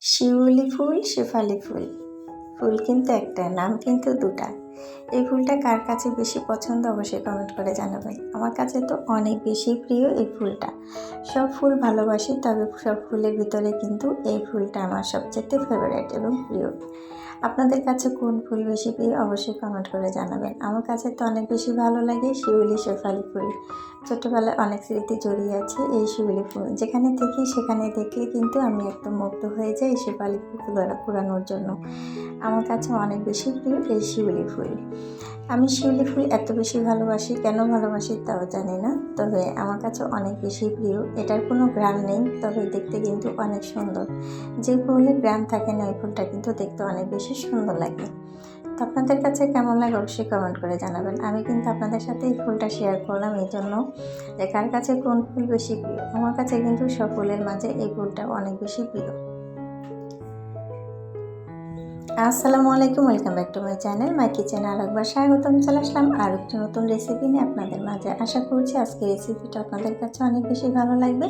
শিউলি ফুল, শেফালি ফুল। ফুল কিন্তু একটা, নাম কিন্তু দুটা। এই ফুলটা কার কাছে বেশি পছন্দ অবশ্যই কমেন্ট করে জানাবেন। আমার কাছে তো অনেক বেশি প্রিয় এই ফুলটা। সব ফুল ভালোবাসি, তবে সব ফুলের ভিতরে কিন্তু এই ফুলটা আমার সবচেয়ে ফেভারিট এবং প্রিয়। আপনাদের কাছে কোন ফুল বেশি প্রিয় অবশ্যই কমেন্ট করে জানাবেন। আমার কাছে তো অনেক বেশি ভালো লাগে শিউলি শেফালি ফুল। ছোটোবেলায় অনেক স্মৃতি জড়িয়ে আছে এই শিউলি ফুল। যেখানে দেখি সেখানে দেখলে কিন্তু আমি একদম মুগ্ধ হয়ে যাই এই শেফালি ফুল কুড়ানোর জন্য। আমার কাছে অনেক বেশি প্রিয় এই শিউলি ফুল। আমি শিউলি ফুল এত বেশি ভালোবাসি, কেন ভালোবাসি তাও জানি না। তবে আমার কাছে অনেক বেশি প্রিয়। এটার কোনো গ্রাম নেই, তবে দেখতে কিন্তু অনেক সুন্দর। যে ফুলের গ্রাম থাকে না, ওই ফুলটা কিন্তু দেখতে অনেক বেশি সুন্দর লাগে। তো আপনাদের কাছে কেমন লাগে অবশ্যই কমেন্ট করে জানাবেন। আমি কিন্তু আপনাদের সাথে এই ফুলটা শেয়ার করলাম, এই জন্য যে কার কাছে কোন ফুল বেশি প্রিয়? আমার কাছে কিন্তু সব ফুলের মাঝে এই ফুলটা অনেক বেশি প্রিয়। আসসালামু আলাইকুম, welcome back to my channel my kitchen আর একবার স্বাগতম। চলে আসলাম আর একটি নতুন রেসিপি নিয়ে আপনাদের মাঝে। আশা করছি আজকে রেসিপিটা আপনাদের কাছে অনেক বেশি ভালো লাগবে।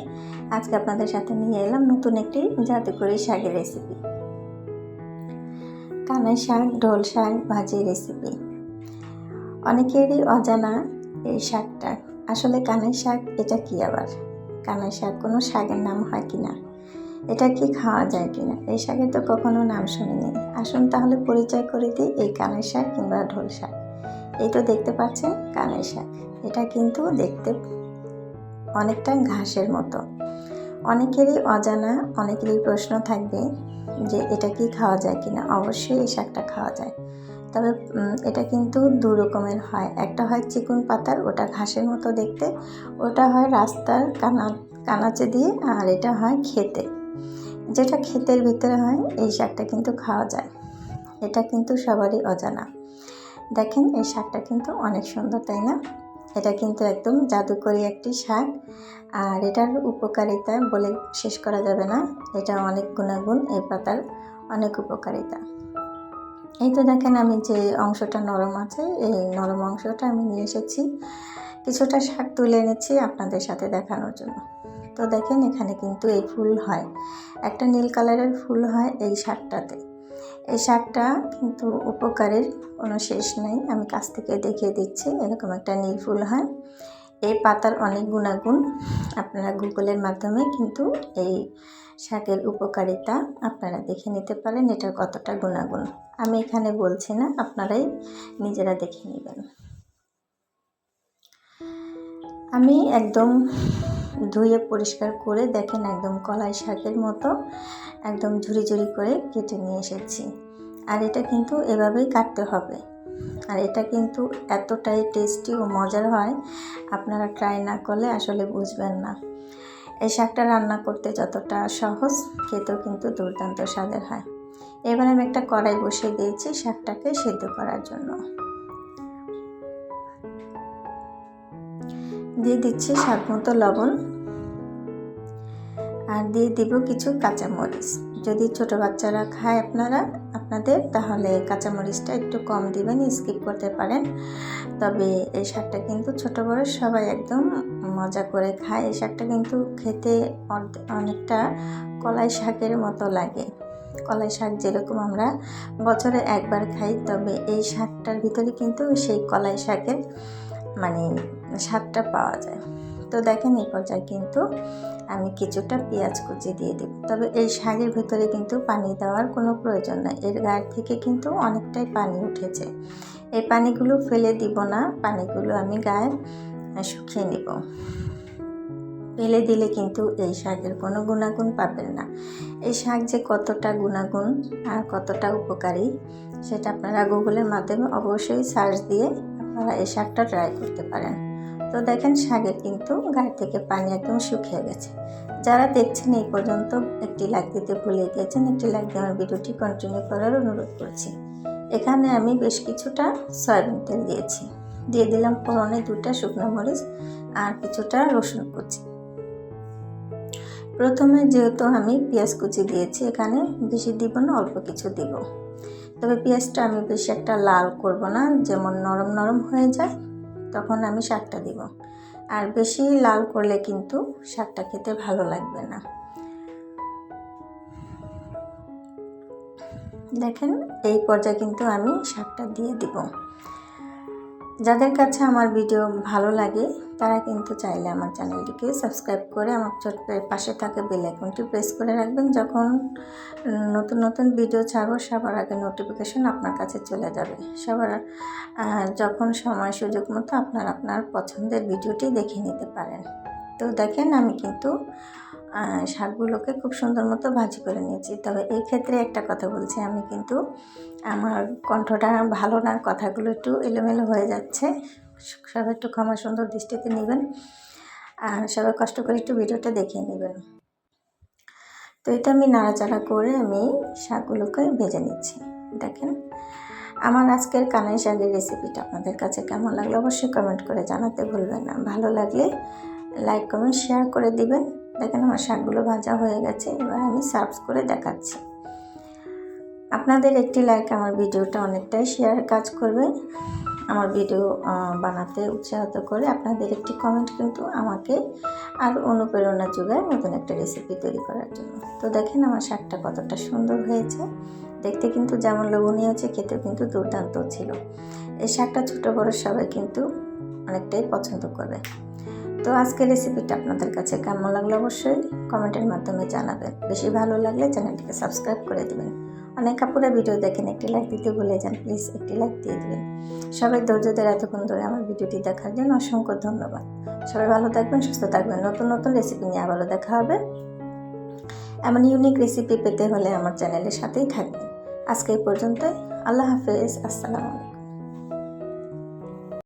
আজকে আপনাদের সাথে নিয়ে এলাম নতুন একটি জাদুকরি শাকের রেসিপি কানের শাক, ঢোল শাক ভাজি রেসিপি অনেকেরই অজানা এই শাকটা। আসলে কানের শাক, এটা কি আবার? কানের শাক কোনো শাকের নাম হয় কি না এটা কি খাওয়া যায় কিনা? এই শাকের তো কখনো নাম শুনিনি। আসুন তাহলে পরিচয় করে দিই এই কানের শাক কিংবা ঢোল শাক। এই তো দেখতে পাচ্ছেন কানের শাক। এটা কিন্তু দেখতে অনেকটা ঘাসের মতো। অনেকেরই অজানা, অনেকেরই প্রশ্ন থাকবে যে এটা কি খাওয়া যায় কিনা? অবশ্যই এই শাকটা খাওয়া যায়। তবে এটা কিন্তু দু রকমের হয়। একটা হয় চিকুন পাতার, ওটা ঘাসের মতো দেখতে। ওটা হয় রাস্তার কানা, কানাচে দিয়ে, আর এটা হয় খেতে। যেটা ক্ষেতের ভিতরে হয়, এই শাকটা কিন্তু খাওয়া যায়। এটা কিন্তু সবারই অজানা। দেখেন, এই শাকটা কিন্তু অনেক সুন্দর, তাই না? এটা কিন্তু একদম জাদুকরি একটি শাক। আর এটার উপকারিতা বলে শেষ করা যাবে না। এটা অনেক গুণাগুণ, এই পাতার অনেক উপকারিতা। এই তো দেখেন, আমি যে অংশটা নরম আছে, এই নরম অংশটা আমি নিয়ে এসেছি। কিছুটা শাক তুলে এনেছি আপনাদের সাথে দেখানোর জন্য। তো দেখেন এখানে কিন্তু এই ফুল হয়। একটা নীল কালারের ফুল হয় এই শার্টটাতে। এই শার্টটা কিন্তু উপকারের কোনো শেষ নেই। আমি কাছ থেকে দেখিয়ে দিচ্ছি, এরকম একটা নীল ফুল হয়। এই পাতার অনেক গুণাগুণ আপনারা গুগলের মাধ্যমে কিন্তু এই শাকের উপকারিতা আপনারা দেখে নিতে পারেন, এটার কতটা গুণাগুণ। আমি এখানে বলছি না, আপনারাই নিজেরা দেখে নেবেন। আমি একদম ধুয়ে পরিষ্কার করে দেখেন একদম কলাই শাকের মতো একদম ঝুড়ি ঝুড়ি করে কেটে নিয়ে এসেছি। আর এটা কিন্তু এভাবেই কাটতে হবে। আর এটা কিন্তু এতটাই টেস্টি ও মজার হয়, আপনারা ট্রাই না করলে আসলে বুঝবেন না। এই শাকটা রান্না করতে যতটা সহজ, খেতেও কিন্তু দুর্দান্ত স্বাদের হয়। এবার আমি একটা কড়াই বসিয়ে দিয়েছি শাকটাকে সেদ্ধ করার জন্য। দিয়ে দিচ্ছি স্বাদ মতো লবণ। আর দিয়ে দিব কিছু কাঁচামরিচ। যদি ছোট বাচ্চারা খায় আপনারা, আপনাদের, তাহলে কাঁচামরিচটা একটু কম দিবেন, স্কিপ করতে পারেন। তবে এই শাকটা কিন্তু ছোট বড় সবাই একদম মজা করে খায়। এই শাকটা কিন্তু খেতে অনেকটা কলাই শাকের মতো লাগে। কলাই শাক যেরকম আমরা বছরে একবার খাই, তবে এই শাকটার ভিতরে কিন্তু সেই কলাই শাকের মানে স্বাদটা পাওয়া যায়। তো দেখেন এই পর্যায়ে কিন্তু আমি কিছুটা পেঁয়াজ কুচি দিয়ে দেব। তবে এই শাকের ভিতরে কিন্তু পানি দেওয়ার কোনো প্রয়োজন নাই। এর গায়ের থেকে কিন্তু অনেকটাই পানি উঠেছে। এই পানিগুলো ফেলে দিব না। পানিগুলো আমি গায়ে শুকিয়ে নেব। ফেলে দিলে কিন্তু এই শাকের কোনো গুণাগুণ পাবেন না। এই শাক যে কতটা গুণাগুণ আর কতটা উপকারী, সেটা আপনারা গুগলের মাধ্যমে অবশ্যই সার্চ দিয়ে আপনারা এই শাকটা ট্রাই করতে পারেন। তো দেখেন শাকের কিন্তু গায়ে থেকে পানি একদম শুকিয়ে গেছে। যারা দেখছেন এই পর্যন্ত একটি লাইক দিতে ভুলে গিয়েছেন, একটি লাইক দিয়ে আমার ভিডিওটি কন্টিনিউ করার অনুরোধ করছি। এখানে আমি বেশ কিছুটা সয়াবিন তেল দিয়েছি। দিয়ে দিলাম ফোড়নে দুটা শুকনো মরিচ আর কিছুটা রসুন কুচি। প্রথমে যেহেতু আমি পেঁয়াজ কুচি দিয়েছি, এখানে বেশি দিব না, অল্প কিছু দিব। তবে পেঁয়াজটা আমি বেশি একটা লাল করব না, যেমন নরম নরম হয়ে যায়, তখন আমি শাকটা দিব। আর বেশি লাল করলে কিন্তু শাকটা খেতে ভালো লাগবে না। দেখেন, এই পর্যায়ে কিন্তু আমি শাকটা দিয়ে দিব। যাদের কাছে আমার ভিডিও ভালো লাগে, তারা কিন্তু চাইলে আমার চ্যানেলটিকে সাবস্ক্রাইব করে আমার ছোট্ট পাশে থাকা বেল আইকনটি প্রেস করে রাখবেন। যখন নতুন নতুন ভিডিও ছাড়বো, সবার আগে নোটিফিকেশন আপনার কাছে চলে যাবে। সবার যখন সময় সুযোগ মতো আপনার আপনার পছন্দের ভিডিওটি দেখে নিতে পারেন। তো দেখেন আমি কিন্তু শাকগুলোকে খুব সুন্দর মতো ভাজি করে নিয়েছি। তবে এই ক্ষেত্রে একটা কথা বলছি, আমি কিন্তু আমার কণ্ঠটা ভালো না, কথাগুলো একটু এলোমেলো হয়ে যাচ্ছে। সবাই একটু ক্ষমা সুন্দর দৃষ্টিতে নেবেন আর সবাই কষ্ট করে একটু ভিডিওটা দেখিয়ে নেবেন। তো এটা আমি নাড়াচাড়া করে আমি শাকগুলোকে ভেজে নিচ্ছি। দেখেন, আমার আজকের কানাই শাকের রেসিপিটা আপনাদের কাছে কেমন লাগল অবশ্যই কমেন্ট করে জানাতে ভুলবেন না। ভালো লাগলে লাইক, কমেন্ট, শেয়ার করে দিবেন। দেখেন আমার শাকগুলো ভাজা হয়ে গেছে, এবার আমি সার্ভ করে দেখাচ্ছি। আপনাদের একটি লাইক আমার ভিডিওটা অনেকটাই শেয়ার কাজ করবে। আমার ভিডিও বানাতে উৎসাহিত করে আপনাদের একটি কমেন্ট কিন্তু আমাকে আর অনুপ্রেরণা যোগায় নতুন একটা রেসিপি তৈরি করার জন্য। তো দেখেন আমার শাকটা কতটা সুন্দর হয়েছে। দেখতে কিন্তু যেমন লোভনীয় হচ্ছে খেতেও কিন্তু দুর্দান্ত ছিল। এই শাকটা ছোটো বড়ো সবাই কিন্তু অনেকটাই পছন্দ করবে। তো আজকের রেসিপিটা আপনাদের কাছে কেমন লাগল অবশ্যই কমেন্টের মাধ্যমে জানাবেন। বেশি ভালো লাগলে চ্যানেলটিকে সাবস্ক্রাইব করে দেবেন। অনেক কাপুরা ভিডিও দেখেন, একটি লাইক দিতে ভুলে যান প্লিজ একটি লাইক দিয়ে দেবেন। সবাই ধৈর্য ধরে এতক্ষণ ধরে আমার ভিডিওটি দেখার জন্য অসংখ্য ধন্যবাদ। সবাই ভালো থাকবেন, সুস্থ থাকবেন। নতুন নতুন রেসিপি নিয়ে আবারও দেখা হবে। এমন ইউনিক রেসিপি পেতে হলে আমার চ্যানেলের সাথেই থাকবেন। আজকে এই পর্যন্তই। আল্লাহ হাফেজ। আসসালামু আলাইকুম।